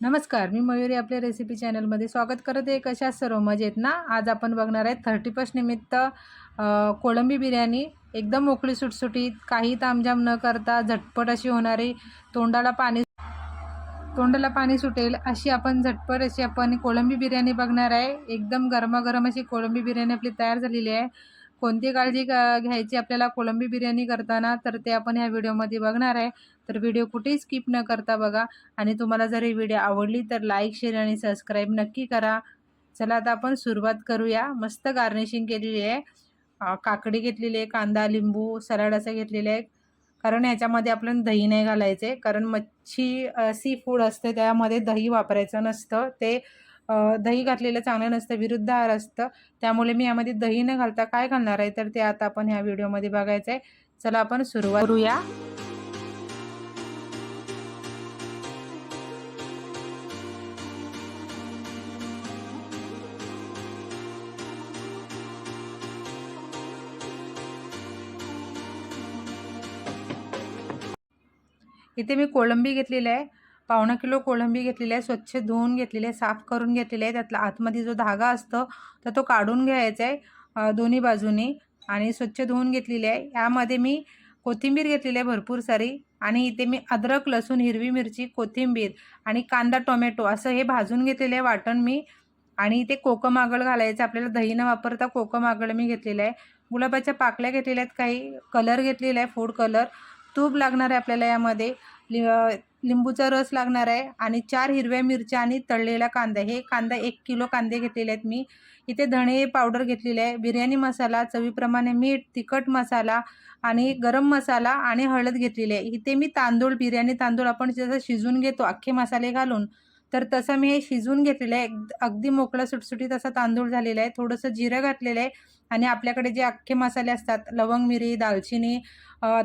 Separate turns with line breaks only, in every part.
नमस्कार मी मयुरी आपल्या रेसिपी चॅनलमध्ये स्वागत करत आहे. कशा सर्व? मजेत ना? आज आपण बघणार आहे थर्टी फर्स्ट निमित्त कोळंबी बिर्याणी. एकदम मोकळी सुटसुटीत काही तामजाम न करता झटपट अशी होणारी तोंडाला पाणी तोंडाला पाणी सुटेल अशी आपण झटपट अशी आपण कोळंबी बिर्याणी बघणार आहे. एकदम गरमागरम अशी कोळंबी बिर्याणी आपली तयार झालेली आहे. कोणती काळजी घ्यायची आपल्याला कोळंबी बिर्याणी करताना तर ते आपण ह्या व्हिडिओमध्ये बघणार आहे. तर व्हिडिओ कुठेही स्किप न करता बघा. आणि तुम्हाला जर ही व्हिडिओ आवडली तर लाईक शेअर आणि सबस्क्राईब नक्की करा. चला आता आपण सुरुवात करूया. मस्त गार्निशिंग केलेली आहे. काकडी घेतलेली आहे कांदा लिंबू सलाड असं घेतलेलं आहे. कारण ह्याच्यामध्ये आपल्याला दही नाही घालायचं. आहे कारण मच्छी सी फूड असते त्यामध्ये दही वापरायचं नसतं. ते दही घातलेलं चांगलं नसतं विरुद्ध आहार असतं. त्यामुळे मी यामध्ये दही न घालता काय घालणार आहे? तर ते आता आपण ह्या व्हिडिओमध्ये बघायचं आहे चला आपण सुरुवात करूया. इथे मी कोळंबी घेतलेली आहे. पावणा किलो कोळंबी घेतलेली आहे. स्वच्छ धुवून घेतलेली आहे. साफ करून घेतलेली आहे. त्यातला आतमध्ये जो धागा असतो तर तो काढून घ्यायचा आहे दोन्ही बाजूनी. आणि स्वच्छ धुवून घेतलेली आहे. यामध्ये मी कोथिंबीर घेतलेली आहे भरपूर सारी. आणि इथे मी अद्रक लसूण हिरवी मिरची कोथिंबीर आणि कांदा टोमॅटो असं हे भाजून घेतलेलं आहे वाटण मी. आणि इथे कोकम आगळ घालायचं. आपल्याला दही न वापरता कोकम आगळ मी घेतलेलं आहे. गुलाबाच्या पाकळ्या घेतलेल्या आहेत. काही कलर घेतलेला आहे. Food colour. तूप लागणार आहे आपल्याला यामध्ये. लि लिंबूचा रस लागणार आहे आणि चार हिरव्या मिरच्या आणि तळलेला कांदा. हे कांदा एक किलो कांदे घेतलेले आहेत मी. इथे धणे पावडर घेतलेली आहे बिर्याणी मसाला चवीप्रमाणे मीठ तिखट मसाला आणि गरम मसाला आणि हळद घेतलेली आहे. इथे मी तांदूळ बिर्याणी तांदूळ आपण जसं शिजून घेतो अख्खे मसाले घालून तर तसं मी हे शिजवून घेतलेलं आहे. अगदी मोकळा सुटसुटीत असा तांदूळ झालेला आहे. थोडंसं जिरं घातलेलं आहे. आणि आपल्याकडे जे अख्खे मसाले असतात लवंग मिरी दालचिनी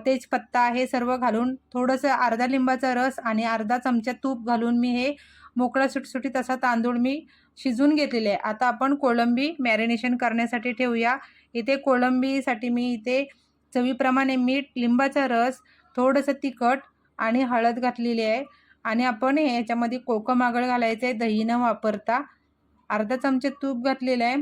तेजपत्ता हे सर्व घालून थोडंसं अर्धा लिंबाचा रस आणि अर्धा चमचा तूप घालून मी हे मोकळा सुटसुटीत असा तांदूळ मी शिजून घेतलेले आहे. आता आपण कोळंबी मॅरिनेशन करण्यासाठी ठेवूया. इथे कोळंबीसाठी मी इथे चवीप्रमाणे मीठ लिंबाचा रस थोडंसं तिखट आणि हळद घातलेली आहे. आणि आपण हे याच्यामध्ये कोकम आगळ घालायचं आहे दही न वापरता. अर्धा चमचे तूप घातलेलं आहे.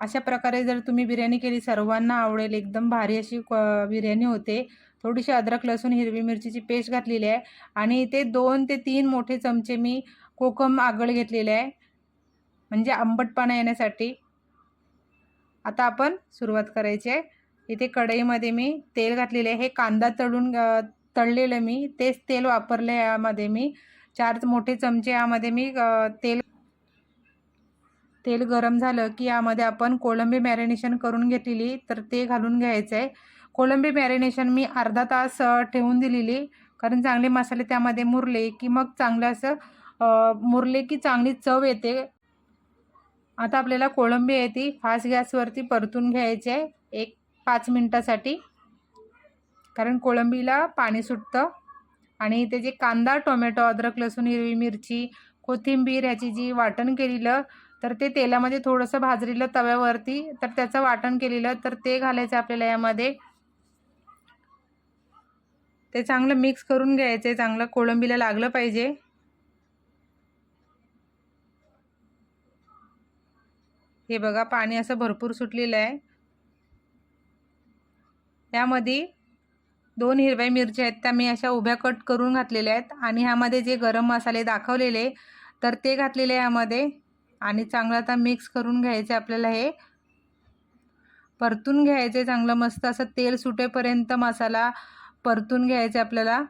अशा प्रकारे जर तुम्ही बिर्याणी केली सर्वांना आवडेल. एकदम भारी अशी क- बिर्याणी होते. थोडीशी अद्रक लसूण हिरवी मिरचीची पेस्ट घातलेली आहे. आणि ते दोन ते तीन मोठे चमचे मी कोकम आगळ घेतलेले आहे. म्हणजे आंबटपणा येण्यासाठी. आता आपण सुरुवात करायची आहे. इथे कढईमध्ये मी तेल घातलेले आहे. हे कांदा तळून तळलेलं मी. तेच तेल वापरलं आहे यामध्ये मी. चार मोठे चमचे यामध्ये मी तेल तेल गरम झालं की यामध्ये आपण कोळंबी मॅरिनेशन करून घेतलेली तर ते घालून घ्यायचं आहे कोळंबी मॅरिनेशन मी अर्धा तास ठेवून दिलेली कारण चांगले मसाले त्यामध्ये मुरले की मग चांगलं असं मुरले की चांगली चव येते. आता आपल्याला कोळंबी आहे ती फास्ट गॅसवरती परतून घ्यायची आहे एक पाच मिनटासाठी. कारण कोळंबीला पाणी सुटतं आणि त्याचे कांदा टोमॅटो अद्रक लसूण हिरवी मिरची कोथिंबीर ह्याची जी वाटण केलेलं तर ते तेलामध्ये थोडंसं भाजलेलं तव्यावरती तर त्याचं वाटण केलेलं तर ते घालायचं आपल्याला यामध्ये. ते चांगलं मिक्स करून घ्यायचं आहे चांगलं कोळंबीला लागलं पाहिजे. हे बघा पाणी असं भरपूर सुटलेलं आहे. यामध्ये दोन हिरव्या मिरच्या आहेत त्या मी अशा उभ्या कट करून घातलेल्या आहेत. आणि ह्यामध्ये जे गरम मसाले दाखवलेले तर ते घातलेले यामध्ये. आणि चांगलं आता मिक्स करून घ्यायचं आपल्याला हे. परतून घ्यायचे चांगलं मस्त असं तेल सुटेपर्यंत मसाला परतून घ्यायचे आपल्याला.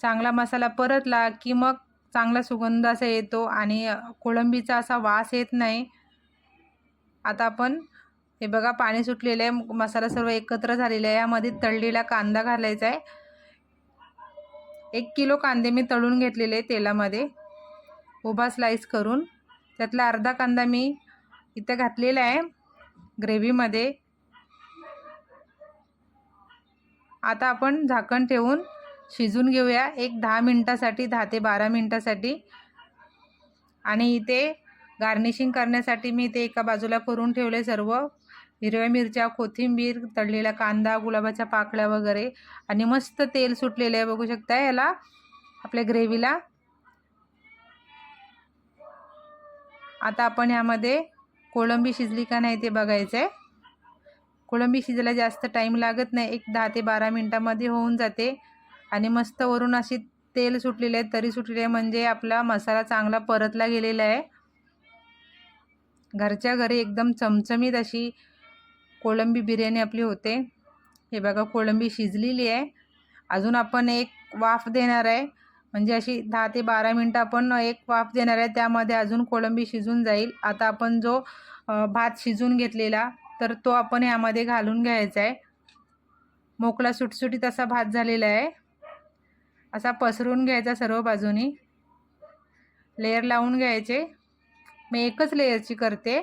चांगला मसाला परतला की मग चांगला सुगंध असा येतो आणि कोळंबीचा असा वास येत नाही. आता आपण हे बघा पाणी सुटलेलं आहे मसाला सर्व एकत्र झालेला आहे. यामध्ये तळलेला कांदा घालायचा आहे. एक किलो कांदे मी तळून घेतलेले तेलामध्ये. उभा स्लाईस करून त्यातला अर्धा कांदा मी इथं घातलेला आहे ग्रेव्हीमध्ये आता आपण झाकण ठेवून शिजून घेऊया एक दहा मिनटासाठी दहा ते बारा मिनटासाठी. आणि इथे गार्निशिंग करण्यासाठी मी ते एका बाजूला करून ठेवले सर्व. हिरव्या मिरच्या कोथिंबीर तळलेला कांदा गुलाबाच्या पाकळ्या वगैरे. आणि मस्त तेल सुटलेलं आहे बघू शकता याला आपल्या ग्रेव्हीला आता आपण यामध्ये कोळंबी शिजली का नाही ते बघायचं आहे. कोळंबी शिजायला जास्त टाईम लागत नाही. एक दहा ते बारा मिनटामध्ये होऊन जाते. आणि मस्त वरून अशी तेल सुटलेले आहे तरी सुटलेले आहे. म्हणजे आपला मसाला चांगला परतला गेलेला आहे. घरच्या घरी एकदम चमचमीत अशी कोळंबी बिर्याणी आपली होते. हे बघा कोळंबी शिजलेली आहे. अजून आपण एक वाफ देणार आहे. म्हणजे अशी दहा ते बारा मिनटं आपण एक वाफ देणार आहे. त्यामध्ये अजून कोळंबी शिजून जाईल. आता आपण जो भात शिजून घेतलेला तर तो आपण ह्यामध्ये घालून घ्यायचा आहे. मोकळा सुटसुटीत असा भात झालेला आहे. असा पसरून घ्यायचा सर्व बाजूनी. लेअर लावून घ्यायचे. मी एकच लेअरची करते.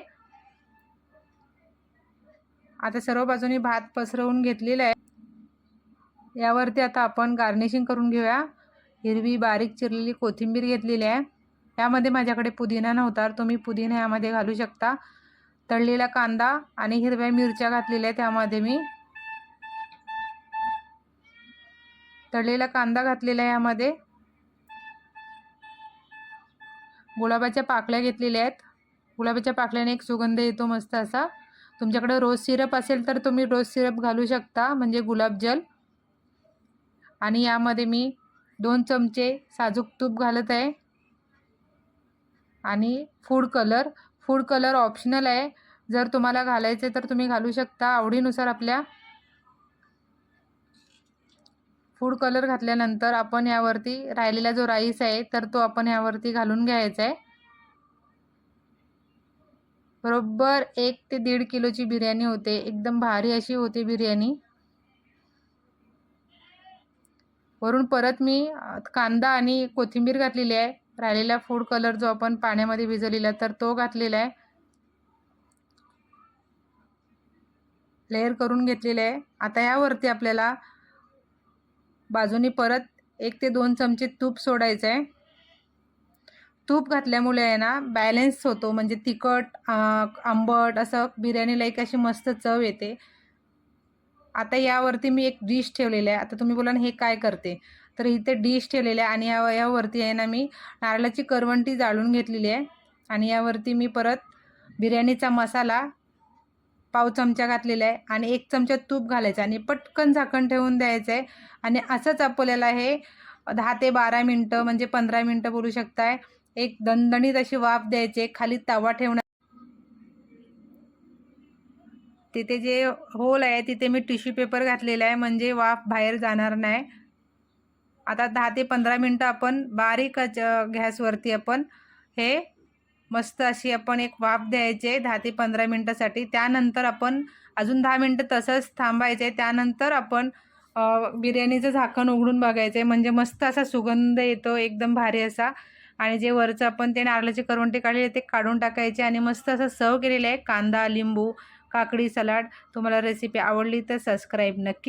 आता सर्व बाजूनी भात पसरवून घेतलेला आहे. यावरती आता आपण गार्निशिंग करून घेऊया. हिरवी बारीक चिरलेली कोथिंबीर घेतलेली आहे. यामध्ये माझ्याकडे पुदिना नव्हता. तुम्ही पुदिना यामध्ये घालू शकता. तळलेला कांदा आणि हिरव्या मिरच्या घातलेल्या आहेत त्यामध्ये मी. तळलेला कांदा घातलेला आहे यामध्ये. गुलाबाच्या पाकळ्या घेतलेल्या आहेत. गुलाबाच्या पाकळ्याने एक सुगंध येतो मस्त असा. तुमच्याकडे रोज सिरप असेल तर तुम्ही रोज सिरप घालू शकता म्हणजे गुलाबजल. आणि यामध्ये मी दोन चमचे साजूक तूप घालत आहे. आणि food colour food colour optional आहे. जर तुम्हाला घालायचे तर तुम्ही घालू शकता आवडीनुसार आपल्या. फूड कलर घातल्यानंतर आपण यावरती राहिलेला जो राईस आहे तर तो आपण यावरती घालून घ्यायचा आहे. बरोबर एक ते दीड किलोची बिर्याणी होते. एकदम भारी अशी होते बिर्याणी. वरून परत मी कांदा आणि कोथिंबीर घातलेली आहे. राहिलेला फूड कलर जो आपण पाण्यामध्ये भिजवलेला तर तो घातलेला आहे. लेअर करून घेतलेलं आहे. आता यावरती आपल्याला बाजूनी परत एक ते दोन चमचे तूप सोडायचं आहे. तूप घातल्यामुळे आहे ना बॅलेन्स होतो. म्हणजे तिखट आंबट असं बिर्याणीला एक अशी मस्त चव येते. आता यावरती मी एक डिश ठेवलेली आहे. आता तुम्ही बोला ना हे काय करते? तर इथे डिश ठेवलेली आहे आणि या यावरती आहे ना मी नारळाची करवंटी जाळून घेतलेली आहे. आणि यावरती मी परत बिर्याणीचा मसाला पाव चमचा घातलेला आहे आणि एक चमचा तूप घालायचं आणि पटकन झाकण ठेवून द्यायचं आहे. आणि असंच आपल्याला हे दहा ते बारा मिनटं म्हणजे पंधरा मिनटं बोलू शकताय. एक दणदणीत अशी वाफ द्यायची खाली तवा ठेवणं तिथे जे होल आहे तिथे मी टिश्यू पेपर घातलेला आहे. म्हणजे वाफ बाहेर जाणार नाही. आता दहा ते पंधरा मिनटं आपण बारीकच गॅसवरती आपण हे मस्त अशी आपण एक वाफ द्यायचे दहा ते पंधरा मिनटासाठी. त्यानंतर आपण अजून दहा मिनटं तसंच थांबायचं. आहे त्यानंतर आपण बिर्याणीचं झाकण उघडून बघायचं. आहे म्हणजे मस्त असा सुगंध येतो एकदम भारी असा. आणि जे वरचं आपण ते नारळाचे करवंटे काढलेले ते काढून टाकायचे. आणि मस्त असं सर्व केलेलं आहे कांदा लिंबू काकडी सलाड. तुम्हाला रेसिपी आवडली तर सबस्क्राईब नक्की